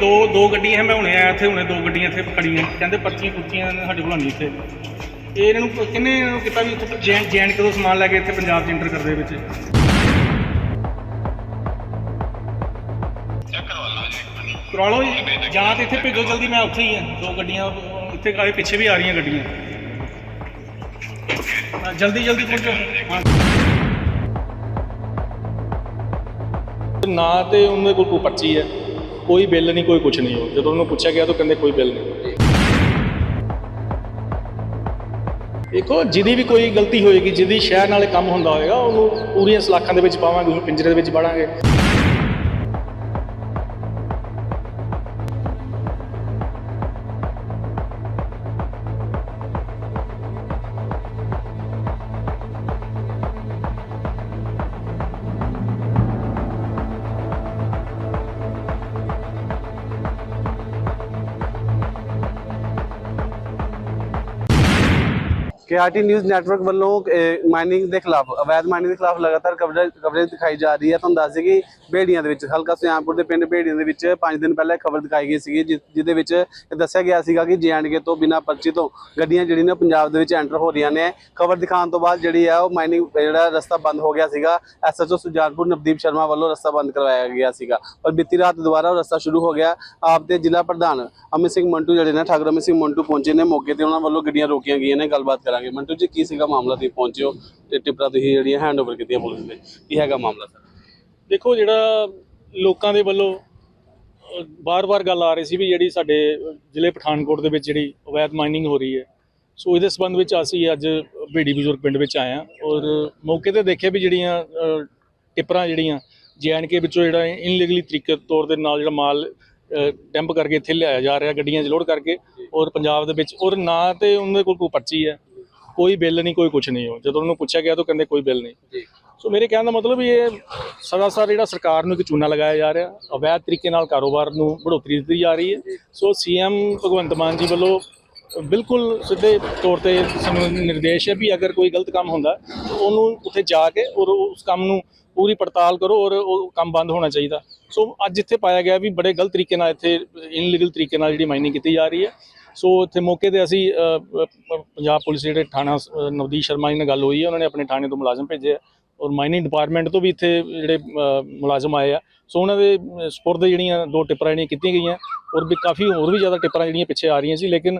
ਦੋ ਦੋ ਗੱਡੀਆਂ ਹੈ ਮੈਂ ਹੁਣੇ ਆਇਆ ਇੱਥੇ ਹੁਣੇ ਦੋ ਗੱਡੀਆਂ ਇੱਥੇ ਖੜੀਆਂ ਕਹਿੰਦੇ ਪਰਚੀਆਂ ਪੁਰਚੀਆਂ ਸਾਡੇ ਕੋਲ ਨਹੀਂ ਇੱਥੇ। ਇਹ ਇਹਨਾਂ ਨੂੰ ਕਿੰਨੇ ਇਹਨਾਂ ਨੂੰ ਕੀਤਾ ਵੀ ਇੱਥੇ ਜੈਨ ਜੈਨ ਕਦੋਂ ਸਮਾਨ ਲੈ ਕੇ ਇੱਥੇ ਪੰਜਾਬ 'ਚ ਇੰਟਰ ਕਰਦੇ ਵਿੱਚ? ਕਰਾ ਲਓ ਜੀ ਜਾਂ। ਤੇ ਇੱਥੇ ਭੇਜੋ ਜਲਦੀ ਮੈਂ ਉੱਥੇ ਹੀ ਹਾਂ। ਦੋ ਗੱਡੀਆਂ ਇੱਥੇ ਕਾਲੇ ਪਿੱਛੇ ਵੀ ਆ ਰਹੀਆਂ ਗੱਡੀਆਂ। ਜਲਦੀ ਜਲਦੀ ਪਹੁੰਚੋ। ਹਾਂ। ਨਾ ਤੇ ਉਹਨਾਂ ਕੋਲ ਕੋਈ ਪਰਚੀ ਹੈ। ਕੋਈ ਬਿੱਲ ਨਹੀਂ, ਕੋਈ ਕੁਝ ਨਹੀਂ ਹੋ ਜਦੋਂ ਉਹਨੂੰ ਪੁੱਛਿਆ ਗਿਆ ਤਾਂ ਕਹਿੰਦੇ ਕੋਈ ਬਿੱਲ ਨਹੀਂ। ਦੇਖੋ, ਜਿਹਦੀ ਵੀ ਕੋਈ ਗਲਤੀ ਹੋਏਗੀ, ਜਿਹਦੀ ਸ਼ਹਿਰ ਨਾਲੇ ਕੰਮ ਹੁੰਦਾ ਹੋਏਗਾ, ਉਹਨੂੰ ਪੂਰੀਆਂ ਸਲਾਖਾਂ ਦੇ ਵਿੱਚ ਪਾਵਾਂਗੇ, ਉਹਨੂੰ ਪਿੰਜਰੇ ਦੇ ਵਿੱਚ ਵੜਾਂਗੇ। ਕੇਆਰਟੀ ਨਿਊਜ਼ ਨੈਟਵਰਕ ਵੱਲੋਂ ਮਾਈਨਿੰਗ ਦੇ ਖਿਲਾਫ, ਅਵੈਧ ਮਾਈਨਿੰਗ ਦੇ ਖਿਲਾਫ ਲਗਾਤਾਰ ਕਵਰੇਜ ਕਵਰੇਜ ਦਿਖਾਈ ਜਾ ਰਹੀ ਹੈ। ਤੁਹਾਨੂੰ ਦੱਸ ਦਈਏ ਕਿ ਬੇੜੀਆਂ ਦੇ ਵਿੱਚ, ਹਲਕਾ ਸੁਜਾਨਪੁਰ ਦੇ ਪਿੰਡ ਬੇੜੀਆਂ ਦੇ ਵਿੱਚ 5 ਦਿਨ ਪਹਿਲਾਂ ਖਬਰ ਦਿਖਾਈ ਗਈ ਸੀਗੀ, ਜਿ- ਜਿਹਦੇ ਵਿੱਚ ਇਹ ਦੱਸਿਆ ਗਿਆ ਸੀਗਾ ਕਿ ਜੀਐਂਡਕੇ ਤੋਂ ਬਿਨਾਂ ਪਰਚੀ ਤੋਂ ਗੱਡੀਆਂ ਜਿਹੜੀਆਂ ਨੇ ਪੰਜਾਬ ਦੇ ਵਿੱਚ ਐਂਟਰ ਹੋ ਰਹੀਆਂ ਨੇ। ਖਬਰ ਦਿਖਾਉਣ ਤੋਂ ਬਾਅਦ ਜਿਹੜੀ ਆ ਉਹ ਮਾਈਨਿੰਗ ਜਿਹੜਾ ਰਸਤਾ ਬੰਦ ਹੋ ਗਿਆ ਸੀਗਾ ਐਸਐਚਓ ਸੁਜਾਨਪੁਰ ਨਵਦੀਪ ਸ਼ਰਮਾ ਵੱਲੋਂ ਰਸਤਾ ਬੰਦ ਕਰਵਾਇਆ ਗਿਆ ਸੀਗਾ। ਪਰ ਬੀਤੀ ਰਾਤ ਦੁਬਾਰਾ ਉਹ ਰਸਤਾ ਸ਼ੁਰੂ ਹੋ ਗਿਆ। ਆਪ ਦੇ ਜ਼ਿਲ੍ਹਾ ਪ੍ਰਧਾਨ ਅਮਿਤ ਸਿੰਘ ਮੰਟੂ ਜਿਹੜੇ ਨੇ, ਠਾਕੁਰ ਅਮਿਤ ਸਿੰਘ ਮੰਟੂ ਪਹੁੰਚੇ ਨੇ। ਮੌਕੇ ਤੇ ਉਹਨਾਂ ਵੱਲੋਂ ਗੱਡੀਆਂ ਰੋਕੀਆਂ ਗਈਆਂ ਨੇ। ਗੱਲਬਾਤ ਕਰਾਂਗੇ। ਮੰਟੂ ਜੀ ਕੀ ਸੀਗਾ ਮਾਮਲਾ? ਤੁਸੀਂ ਪਹੁੰਚੇ ਹੋ ਤੇ ਟਿੱਪਰਾ ਤੁਸੀਂ ਜਿਹੜੀਆਂ ਹੈਂਡਓਵਰ ਕੀਤੀਆਂ ਪੁਲਿਸ ਨੇ। ਕੀ ਹੈਗਾ ਮਾਮਲਾ ਸਰ? ਦੇਖੋ ਜਿਹੜਾ ਲੋਕਾਂ ਦੇ ਵੱਲੋਂ ਬਾਰ-ਬਾਰ ਗੱਲ ਆ ਰਹੀ ਸੀ ਵੀ ਜਿਹੜੀ ਸਾਡੇ ਜ਼ਿਲ੍ਹੇ ਪਠਾਨਕੋਟ ਦੇ ਵਿੱਚ ਜਿਹੜੀ ਅਵੈਧ ਮਾਈਨਿੰਗ ਹੋ ਰਹੀ ਹੈ। ਸੋ ਇਹਦੇ ਸੰਬੰਧ ਵਿੱਚ ਅਸੀਂ ਅੱਜ ਭੇੜੀ ਬਜ਼ੁਰਗ ਪਿੰਡ ਵਿੱਚ ਆਏ ਹਾਂ ਔਰ ਮੌਕੇ ਤੇ ਦੇਖਿਆ ਵੀ ਜਿਹੜੀਆਂ ਟਿੱਪਰਾਂ ਜਿਹੜੀਆਂ ਜੈਨਕੇ ਵਿੱਚੋਂ ਜਿਹੜਾ ਇਨਲੀਗਲੀ ਤਰੀਕੇ ਤੌਰ ਦੇ ਨਾਲ ਜਿਹੜਾ ਮਾਲ ਡੰਪ ਕਰਕੇ ਇੱਥੇ ਲਿਆਇਆ ਜਾ ਰਿਹਾ ਗੱਡੀਆਂ 'ਚ ਲੋਡ ਕਰਕੇ ਔਰ ਪੰਜਾਬ ਦੇ ਵਿੱਚ ਔਰ ਨਾ ਤੇ ਉਹਨਾਂ ਕੋਲ ਕੋਈ ਪਰਚੀ ਹੈ। ਕੋਈ ਬਿੱਲ ਨਹੀਂ ਕੋਈ ਕੁਝ ਨਹੀਂ ਹੋ ਜਦੋਂ ਉਹਨੂੰ ਪੁੱਛਿਆ ਗਿਆ ਤਾਂ ਕਹਿੰਦੇ ਕੋਈ ਬਿੱਲ ਨਹੀਂ। ਜੀ। ਸੋ ਮੇਰੇ ਕਹਿਣ ਦਾ ਮਤਲਬ ਇਹ ਸਰਾਸਰ ਜਿਹੜਾ ਸਰਕਾਰ ਨੂੰ ਇੱਕ ਚੂਨਾ ਲਗਾਇਆ ਜਾ ਰਿਹਾ ਅਵੈਧ ਤਰੀਕੇ ਨਾਲ ਕਾਰੋਬਾਰ ਨੂੰ ਬੜੋਤਰੀ ਦਿੱਤੀ ਜਾ ਰਹੀ ਹੈ। ਸੋ ਸੀਐਮ ਭਗਵੰਤ ਮਾਨ ਜੀ ਵੱਲੋਂ ਬਿਲਕੁਲ ਸਿੱਧੇ ਤੌਰ ਤੇ ਸਾਨੂੰ ਨਿਰਦੇਸ਼ ਹੈ ਵੀ ਅਗਰ ਕੋਈ ਗਲਤ ਕੰਮ ਹੁੰਦਾ ਤਾਂ ਉਹਨੂੰ ਉੱਥੇ ਜਾ ਕੇ ਔਰ ਉਸ ਕੰਮ ਨੂੰ ਪੂਰੀ ਪੜਤਾਲ ਕਰੋ ਔਰ ਉਹ ਕੰਮ ਬੰਦ ਹੋਣਾ ਚਾਹੀਦਾ। ਸੋ ਅੱਜ ਇੱਥੇ ਪਾਇਆ ਗਿਆ ਵੀ ਬੜੇ ਗਲਤ ਤਰੀਕੇ ਨਾਲ ਇੱਥੇ ਇਨਲੀਗਲ ਤਰੀਕੇ ਨਾਲ ਜਿਹੜੀ ਮਾਈਨਿੰਗ ਕੀਤੀ ਜਾ ਰਹੀ ਹੈ। ਸੋ ਇੱਥੇ ਮੌਕੇ ਤੇ ਅਸੀਂ ਪੰਜਾਬ ਪੁਲਿਸ ਜਿਹੜੇ ਥਾਣਾ ਅ, ਨਵਦੀਪ ਸ਼ਰਮਾ ਜੀ ਨਾਲ ਗੱਲ ਹੋਈ ਹੈ ਉਹਨਾਂ ਨੇ ਆਪਣੇ ਥਾਣੇ ਤੋਂ ਮੁਲਾਜ਼ਮ ਭੇਜੇ ਆ ਔਰ ਮਾਈਨਿੰਗ ਡਿਪਾਰਟਮੈਂਟ ਤੋਂ ਵੀ ਇੱਥੇ ਜਿਹੜੇ ਮੁਲਾਜ਼ਮ ਆਏ ਆ। ਸੋ ਉਹਨਾਂ ਦੇ ਅ, ਦੇ ਜਿਹੜੀਆਂ ਦੋ ਟਿੱਪਰਾਂ ਜਿਹੜੀਆਂ ਕੀਤੀਆਂ ਗਈਆਂ ਔਰ ਵੀ ਕਾਫੀ ਹੋਰ ਵੀ ਜ਼ਿਆਦਾ ਟਿੱਪਰਾਂ ਜਿਹੜੀਆਂ ਪਿੱਛੇ ਆ ਰਹੀਆਂ ਸੀ ਲੇਕਿਨ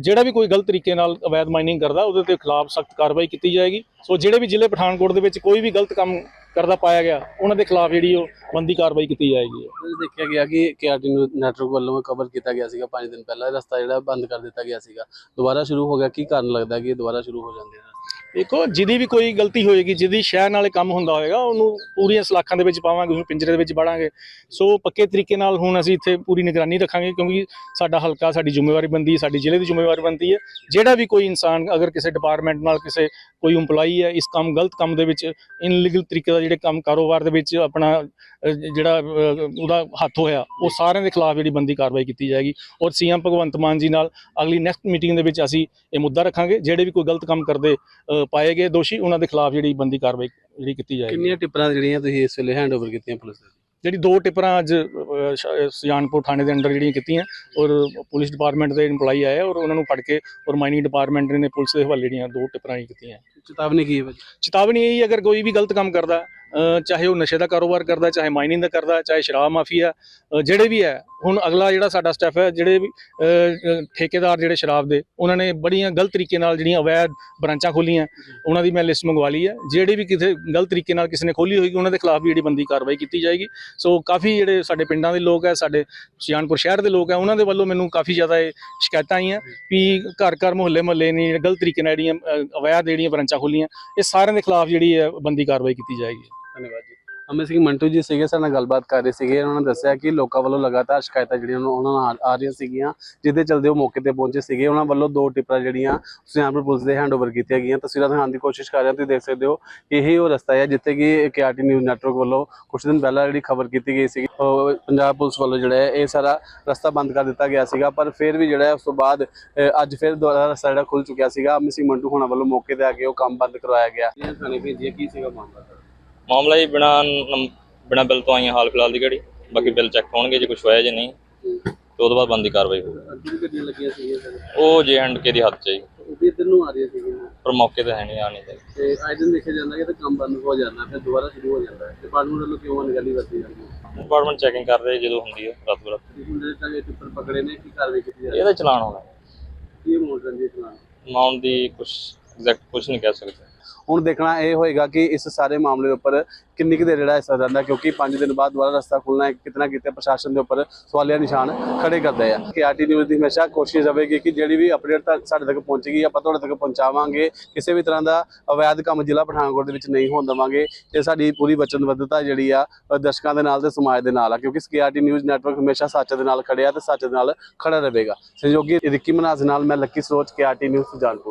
ਜਿਹੜਾ ਵੀ ਕੋਈ ਗਲਤ ਤਰੀਕੇ ਨਾਲ ਅਵੈਧ ਮਾਈਨਿੰਗ ਕਰਦਾ ਉਹਦੇ ਤੇ ਖਿਲਾਫ ਸਖਤ ਕਾਰਵਾਈ ਕੀਤੀ ਜਾਏਗੀ। ਸੋ ਜਿਹੜੇ ਵੀ ਜ਼ਿਲ੍ਹੇ ਪਠਾਨਕੋਟ ਦੇ ਵਿੱਚ ਕੋਈ ਵੀ ਗਲਤ ਕੰਮ ਕਰਦਾ ਪਾਇਆ ਗਿਆ। ਉਹਨਾਂ ਦੇ ਖਿਲਾਫ ਜਿਹੜੀ ਉਹ ਬੰਦੀ ਕਾਰਵਾਈ ਕੀਤੀ ਜਾਏਗੀ। ਦੇਖਿਆ ਗਿਆ ਕਿ ਕੇਆਰਟੀ ਨਿਊਜ਼ ਨੈਟਵਰਕ ਵੱਲੋਂ ਕਵਰ ਕੀਤਾ ਗਿਆ ਸੀਗਾ। 5 ਦਿਨ ਪਹਿਲਾਂ ਰਸਤਾ ਜਿਹੜਾ ਬੰਦ ਕਰ ਦਿੱਤਾ ਗਿਆ ਸੀਗਾ। ਦੁਬਾਰਾ ਸ਼ੁਰੂ ਹੋ ਗਿਆ। ਕੀ ਕਾਰਨ ਲੱਗਦਾ ਕਿ ਦੁਬਾਰਾ ਸ਼ੁਰੂ ਹੋ ਜਾਂਦੇ ਨੇ? ਦੇਖੋ, ਜਿਹਦੀ ਵੀ ਕੋਈ ਗਲਤੀ ਹੋਏਗੀ, ਜਿਹਦੀ ਸ਼ਹਿਰ ਨਾਲੇ ਕੰਮ ਹੁੰਦਾ ਹੋਏਗਾ, ਉਹਨੂੰ ਪੂਰੀਆਂ ਸਲਾਖਾਂ ਦੇ ਵਿੱਚ ਪਾਵਾਂਗੇ, ਉਹਨੂੰ ਪਿੰਜਰੇ ਦੇ ਵਿੱਚ ਬਾੜਾਂਗੇ ਸੋ ਪੱਕੇ ਤਰੀਕੇ ਨਾਲ ਹੁਣ ਅਸੀਂ ਇੱਥੇ ਪੂਰੀ ਨਿਗਰਾਨੀ ਰੱਖਾਂਗੇ, ਕਿਉਂਕਿ ਸਾਡਾ ਹਲਕਾ, ਸਾਡੀ ਜ਼ਿੰਮੇਵਾਰੀ ਬੰਦੀ ਸਾਡੀ ਜ਼ਿਲ੍ਹੇ ਦੀ ਜ਼ਿੰਮੇਵਾਰੀ ਬੰਦੀ ਹੈ। ਜਿਹੜਾ ਵੀ ਕੋਈ ਇਨਸਾਨ, ਅਗਰ ਕਿਸੇ ਡਿਪਾਰਟਮੈਂਟ ਨਾਲ ਕਿਸੇ, ਕੋਈ EMPLOYEE ਹੈ, ਇਸ ਕੰਮ, ਗਲਤ ਕੰਮ ਦੇ ਵਿੱਚ ਇਨਲੀਗਲ ਤਰੀਕੇ ਦਾ ਜਿਹੜੇ ਕੰਮ ਕਾਰੋਬਾਰ ਦੇ ਵਿੱਚ ਆਪਣਾ ਜਿਹੜਾ ਉਹਦਾ ਹੱਥ ਹੋਇਆ ਉਹ ਸਾਰਿਆਂ ਦੇ ਖਿਲਾਫ ਜਿਹੜੀ ਬੰਦੀ ਕਾਰਵਾਈ ਕੀਤੀ ਜਾਏਗੀ ਔਰ ਸੀਐਮ ਭਗਵੰਤ ਮਾਨ ਜੀ ਨਾਲ ਅਗਲੀ ਨੈਕਸਟ ਮੀਟਿੰਗ ਦੇ ਵਿੱਚ ਅਸੀਂ ਇਹ ਮੁੱਦਾ ਰੱਖਾਂਗੇ ਜਿਹੜੇ ਵੀ ਕੋਈ ਗਲਤ ਕੰਮ ਕਰਦੇ ਪਾਏ ਗਏ ਦੋਸ਼ੀ ਉਹਨਾਂ ਦੇ ਖਿਲਾਫ ਜਿਹੜੀ ਬੰਦੀ ਕਾਰਵਾਈ ਜਿਹੜੀ ਕੀਤੀ ਜਾਏਗੀ। ਕਿੰਨੀਆਂ ਟਿੱਪਰਾਂ ਜਿਹੜੀਆਂ ਤੁਸੀਂ ਇਸ ਵੇਲੇ ਹੈਂਡਓਵਰ ਕੀਤੀਆਂ ਪੁਲਿਸ ਜਿਹੜੀ ਦੋ ਟਿੱਪਰਾਂ ਅੱਜ ਅ, ਸ਼- ਸੁਜਾਨਪੁਰ ਥਾਣੇ ਦੇ ਅੰਡਰ ਜਿਹੜੀਆਂ ਕੀਤੀਆਂ ਔਰ ਪੁਲਿਸ ਡਿਪਾਰਟਮੈਂਟ ਦੇ EMPLOYEE ਆਏ ਔਰ ਉਹਨਾਂ ਨੂੰ ਫੜ ਕੇ ਔਰ ਮਾਈਨਿੰਗ ਡਿਪਾਰਟਮੈਂਟ ਨੇ ਪੁਲਿਸ ਦੇ ਹਵਾਲੇ ਜਿਹੜੀਆਂ ਦੋ ਟਿੱਪਰਾਂ ਹੀ ਕੀਤੀਆਂ। ਚੇਤਾਵਨੀ ਕੀ ਹੈ? ਚੇਤਾਵਨੀ ਇਹ ਹੀ ਅਗਰ ਕੋਈ ਵੀ ਗਲਤ ਕੰਮ ਕਰਦਾ ਚਾਹੇ ਉਹ ਨਸ਼ੇ ਦਾ ਕਾਰੋਬਾਰ ਕਰਦਾ ਚਾਹੇ ਮਾਈਨਿੰਗ ਦਾ ਕਰਦਾ ਚਾਹੇ ਸ਼ਰਾਬ ਮਾਫੀਆ ਅ, ਜਿਹੜੇ ਵੀ ਹੈ ਹੁਣ ਅਗਲਾ ਜਿਹੜਾ ਸਾਡਾ ਸਟੈਪ ਹੈ ਜਿਹੜੇ ਵੀ ਠੇਕੇਦਾਰ ਜਿਹੜੇ ਸ਼ਰਾਬ ਦੇ ਉਹਨਾਂ ਨੇ ਬੜੀਆਂ ਗਲਤ ਤਰੀਕੇ ਨਾਲ ਜਿਹੜੀਆਂ ਅਵੈਧ ਬ੍ਰਾਂਚਾਂ ਖੋਲੀਆਂ ਉਹਨਾਂ ਦੀ ਮੈਂ ਲਿਸਟ ਮੰਗਵਾ ਲਈ ਹੈ। ਜਿਹੜੀ ਵੀ ਕਿਸੇ ਗਲਤ ਤਰੀਕੇ ਨਾਲ ਕਿਸੇ ਨੇ ਖੋਲੀ ਹੋਏਗੀ ਉਹਨਾਂ ਦੇ ਖਿਲਾਫ ਵੀ ਜਿਹੜੀ ਬੰਦੀ ਕਾਰਵਾਈ ਕੀਤੀ ਜਾਏਗੀ। ਸੋ ਕਾਫੀ ਜਿਹੜੇ ਸਾਡੇ ਪਿੰਡਾਂ ਦੇ ਲੋਕ ਹੈ ਸਾਡੇ ਸੁਜਾਨਪੁਰ ਸ਼ਹਿਰ ਦੇ ਲੋਕ ਹੈ ਉਹਨਾਂ ਦੇ ਵੱਲੋਂ ਮੈਨੂੰ ਕਾਫੀ ਜ਼ਿਆਦਾ ਇਹ ਸ਼ਿਕਾਇਤਾਂ ਆਈਆਂ ਵੀ ਘਰ ਘਰ ਮੁਹੱਲੇ ਮੁਹੱਲੇ ਨੇ ਗਲਤ ਤਰੀਕੇ ਨਾਲ ਜਿਹੜੀਆਂ ਅਵੈਧ ਜਿਹੜੀਆਂ ਬ੍ਰਾਂਚਾਂ ਖੋਲੀਆਂ ਇਹ ਸਾਰਿਆਂ ਦੇ ਖਿਲਾਫ ਜਿਹੜੀ ਹੈ ਬੰਦੀ ਕਾਰਵਾਈ ਕੀਤੀ ਜਾਏਗੀ। ਧੰਨਵਾਦ ਜੀ। ਅਮਿਤ ਸਿੰਘ ਮੰਟੂ ਜੀ ਸੀਗੇ, ਸਾਡੇ ਨਾਲ ਗੱਲਬਾਤ ਕਰ ਰਹੇ ਸੀਗੇ। ਉਹਨਾਂ ਨੇ ਦੱਸਿਆ ਕਿ ਲੋਕਾਂ ਵੱਲੋਂ ਲਗਾਤਾਰ ਸ਼ਿਕਾਇਤਾਂ ਜਿਹੜੀਆਂ ਉਹਨਾਂ ਉਹਨਾਂ ਆ- ਰਹੀਆਂ ਸੀਗੀਆਂ, ਜਿਹਦੇ ਚਲਦੇ ਉਹ ਮੌਕੇ ਤੇ ਪਹੁੰਚੇ ਸੀਗੇ। ਉਹਨਾਂ ਵੱਲੋਂ ਦੋ ਟਿੱਪਰਾਂ ਜਿਹੜੀਆਂ ਸੁਜਾਨਪੁਰ ਪੁਲਿਸ ਦੇ ਹੈਂਡਓਵਰ ਕੀਤੀਆਂ ਗਈਆਂ। ਤਸਵੀਰਾਂ ਦਿਖਾਉਣ ਦੀ ਕੋਸ਼ਿਸ਼ ਕਰ ਰਹੇ ਹਾਂ, ਤੁਸੀਂ ਦੇਖ ਸਕਦੇ ਹੋ ਕਿ ਉਹ ਰਸਤਾ ਹੈ, ਜਿੱਥੇ ਕਿ ਕੇਆਰਟੀ ਨਿਊਜ਼ ਨੈਟਵਰਕ ਵੱਲੋਂ ਕੁਝ ਦਿਨ ਪਹਿਲਾਂ ਜਿਹੜੀ ਖਬਰ ਕੀਤੀ ਗਈ ਸੀ। ਪੰਜਾਬ ਪੁਲਿਸ ਵੱਲੋਂ ਜਿਹੜਾ ਹੈ, ਇਹ ਸਾਰਾ ਰਸਤਾ ਬੰਦ ਕਰ ਦਿੱਤਾ ਗਿਆ ਸੀਗਾ। ਪਰ ਫਿਰ ਵੀ ਜਿਹੜਾ ਉਸ ਤੋਂ ਬਾਅਦ ਅੱਜ ਫਿਰ ਦੁਬਾਰਾ ਰਸਤਾ ਜਿਹੜਾ ਖੁੱਲ ਚੁੱਕਿਆ ਸੀਗਾ। ਅਮਿਤ ਸਿੰਘ ਮੰਟੂ ਹੋਣਾ ਵੱਲੋਂ ਮੌਕੇ ਤੇ ਆ ਕੇ ਉਹ ਕੰਮ ਬੰਦ ਕਰਵਾਇਆ ਗਿਆ। ਥਾਣੇ ਭੇਜੀਏ ਕੀ ਸੀਗਾ ਮਾਮਲਾ ਮਾਮਲਾ ਹੀ ਬਿਨਾ ਬਿਨਾ ਬਿੱਲ ਤੋਂ ਆਈਆਂ ਹਾਲ ਫਿਲਹਾਲ ਦੀ ਘੜੀ। ਬਾਕੀ ਬਿੱਲ ਚੈੱਕ ਹੋਣਗੇ ਜੇ ਕੁਝ ਹੋਇਆ ਜੇ ਨਹੀਂ ਤੇ ਉਹਦੇ ਬਾਅਦ ਬੰਦੀ ਕਾਰਵਾਈ ਹੋਊਗੀ। ਗੱਡੀਆਂ ਲੱਗੀਆਂ ਸੀਗੀਆਂ ਉਹ ਜੇ ਐਂਡ ਕੇ ਦੀ ਹੱਥ 'ਚ ਹੈ ਜੀ। ਉਹ ਵੀ ਇੱਧਰ ਨੂੰ ਆ ਰਹੀਆਂ ਸੀਗੀਆਂ। ਪਰ ਮੌਕੇ ਤੇ ਹੈ ਨਹੀਂ ਆ ਨਹੀਂ ਚਾਹੀਦੀ ਤੇ ਅੱਜ ਦਿਨ ਦੇਖਿਆ ਜਾਂਦਾ ਕਿ ਤਾਂ ਕੰਮ ਬੰਦ ਹੋ ਜਾਂਦਾ ਫਿਰ ਦੁਬਾਰਾ ਸ਼ੁਰੂ ਹੋ ਜਾਂਦਾ ਹੈ। ਡਿਪਾਰਟਮੈਂਟ ਵੱਲੋਂ ਕਿਉਂ ਅਣਗਹਿਲੀ ਵਰਤੀ ਜਾਂਦੀ ਹੈ? ਡਿਪਾਰਟਮੈਂਟ ਚੈਕਿੰਗ ਕਰ ਰਹੇ ਜਦੋਂ ਹੁੰਦੀ ਹੈ ਰਾਤ ਬਰਾਤ। ਕਿ ਹੁਣ ਜਿਹੜੇ ਤੱਕ ਇਹ ਟਿੱਪਰ ਪਕੜੇ ਨੇ ਕੀ ਕਾਰਵਾਈ ਕੀਤੀ ਜਾ ਰਹੀ ਇਹਦਾ ਚਲਾਨ ਹੋਣਾ ਕੀ ਜਾਂਦੀ ਹੈ ਚਲਾਨ? ਅਮਾਉਂਟ ਦੀ ਕੁਝ ਐਗਜ਼ੈਕਟ ਕੁਝ ਨਹੀਂ ਕਹਿ ਸਕਦੇ। ਹੁਣ ਦੇਖਣਾ ਇਹ ਹੋਏਗਾ ਕਿ ਇਸ ਸਾਰੇ ਮਾਮਲੇ ਦੇ ਉੱਪਰ ਕਿੰਨੀ ਕੁ ਦੇਰ ਜਿਹੜਾ ਹਿੱਸਾ ਰਹਿੰਦਾ, ਕਿਉਂਕਿ 5 ਦਿਨ ਬਾਅਦ ਦੁਬਾਰਾ ਰਸਤਾ ਖੁੱਲਣਾ ਹੈ, ਕਿਤਨਾ ਕਿਤੇ ਪ੍ਰਸ਼ਾਸਨ ਦੇ ਉੱਪਰ ਸਵਾਲੀਆ ਨਿਸ਼ਾਨ ਖੜੇ ਕਰਦੇ ਆ। ਕੇਆਰਟੀ ਨਿਊਜ਼ ਦੀ ਹਮੇਸ਼ਾ ਕੋਸ਼ਿਸ਼ ਰਹੇਗੀ ਕਿ ਜਿਹੜੀ ਵੀ ਅਪਡੇਟ ਸਾਡੇ ਤੱਕ ਪਹੁੰਚੇਗੀ, ਆਪਾਂ ਤੁਹਾਡੇ ਤੱਕ ਪਹੁੰਚਾਵਾਂਗੇ, ਕਿਸੇ ਵੀ ਤਰ੍ਹਾਂ ਦਾ ਅਵੈਧ ਕੰਮ ਜ਼ਿਲ੍ਹਾ ਪਠਾਨਕੋਟ ਦੇ ਵਿੱਚ ਨਹੀਂ ਹੋਣ ਦੇਵਾਂਗੇ, ਤੇ ਸਾਡੀ ਪੂਰੀ ਵਚਨਬੱਧਤਾ ਜਿਹੜੀ ਆ ਦਰਸ਼ਕਾਂ ਦੇ ਨਾਲ ਤੇ ਸਮਾਜ ਦੇ ਨਾਲ ਆ, ਕਿਉਂਕਿ ਕੇਆਰਟੀ ਨਿਊਜ਼ ਨੈਟਵਰਕ ਹਮੇਸ਼ਾ ਸੱਚ ਦੇ ਨਾਲ ਖੜਿਆ ਤੇ ਸੱਚ ਦੇ ਨਾਲ ਖੜਾ ਰਹੇਗਾ। ਸਹਿਯੋਗੀ ਰਿੱਕੀ ਮਨਾਜ਼ ਨਾਲ ਮੈਂ ਲੱਕੀ ਸਰੋਜ ਕੇਆਰਟੀ ਨਿਊਜ਼ ਸੁਜਾਨਪੁਰ।